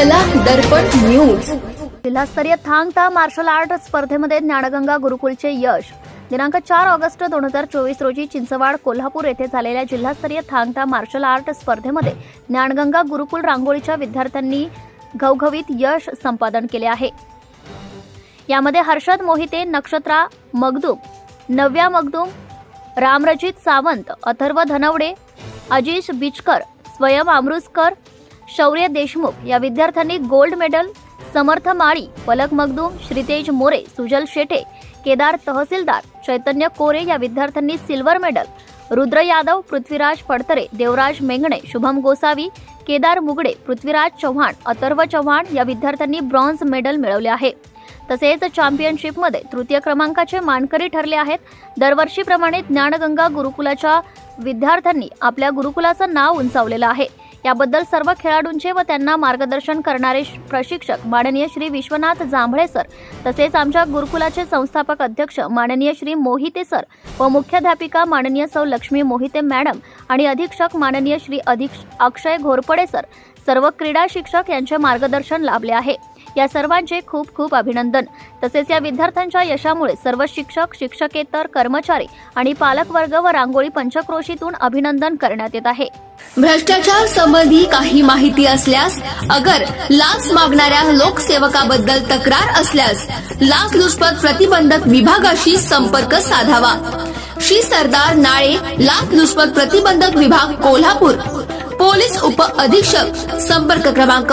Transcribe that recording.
दर्पण news. जिल्हास्तरीय Thangta marshal art स्पर्धेमध्ये ज्ञानगंगा गुरुकुलचे यश. दिनांक चार ऑगस्ट दोन हजार चोवीस रोजी चिंचवाड कोल्हापूर येथे झालेल्या जिल्हास्तरीय थांगता मार्शल आर्ट स्पर्धेमध्ये ज्ञानगंगा गुरुकुल रांगोळीच्या विद्यार्थ्यांनी घवघवीत यश संपादन केले आहे. यामध्ये हर्षद मोहिते नक्षत्रा मगदूम नव्या मगदूम रामरजित सावंत अथर्व धनवडे अजिश बिचकर स्वयं अमृतकर शौर्य देशमुख या विद्यार्थ्यांनी गोल्ड मेडल समर्थ माळी पलक मगदूम श्रीतेज मोरे सुजल शेटे केदार तहसीलदार चैतन्य कोरे या विद्यार्थ्यांनी सिल्वर मेडल रुद्र यादव पृथ्वीराज फडतरे देवराज मेंगणे शुभम गोसावी केदार मुगडे पृथ्वीराज चव्हाण अथर्व चव्हाण या विद्यार्थ्यांनी ब्रॉन्झ मेडल मिळवले आहे. तसेच चॅम्पियनशिपमध्ये तृतीय क्रमांकाचे मानकरी ठरले आहेत. दरवर्षीप्रमाणे ज्ञानगंगा गुरुकुलाच्या विद्यार्थ्यांनी आपल्या गुरुकुलाचं नाव उंचावलेलं आहे. याबद्दल सर्व खेळाडूंचे व त्यांना मार्गदर्शन करणारे श- प्रशिक्षक माननीय श्री विश्वनाथ जांभळे सर तसेच आमच्या गुरुकुलाचे संस्थापक अध्यक्ष माननीय श्री मोहिते सर व मुख्याध्यापिका माननीय सौ लक्ष्मी मोहिते मॅडम आणि अधीक्षक माननीय श्री अधीक्ष अक्षय घोरपडे सर सर्व क्रीडा शिक्षक यांचे मार्गदर्शन लाभले आहे. या सर्वांचे खूप खूप अभिनंदन. तसेच या विद्यार्थ्यांच्या यशामुळे सर्व शिक्षक शिक्षकेतर कर्मचारी आणि पालकवर्ग व रांगोळी पंचक्रोशीतून अभिनंदन करण्यात येत आहे. भ्रष्टाचार संबंधी काही माहिती असल्यास अगर लाच मागणाऱ्या लोकसेवकाबद्दल तक्रार असल्यास लाचलुचपत प्रतिबंधक विभागाशी संपर्क साधावा. श्री सरदार नाळे लाचलुचपत प्रतिबंधक विभाग कोल्हापूर. पोलीस उप अधीक्षक संपर्क क्रमांक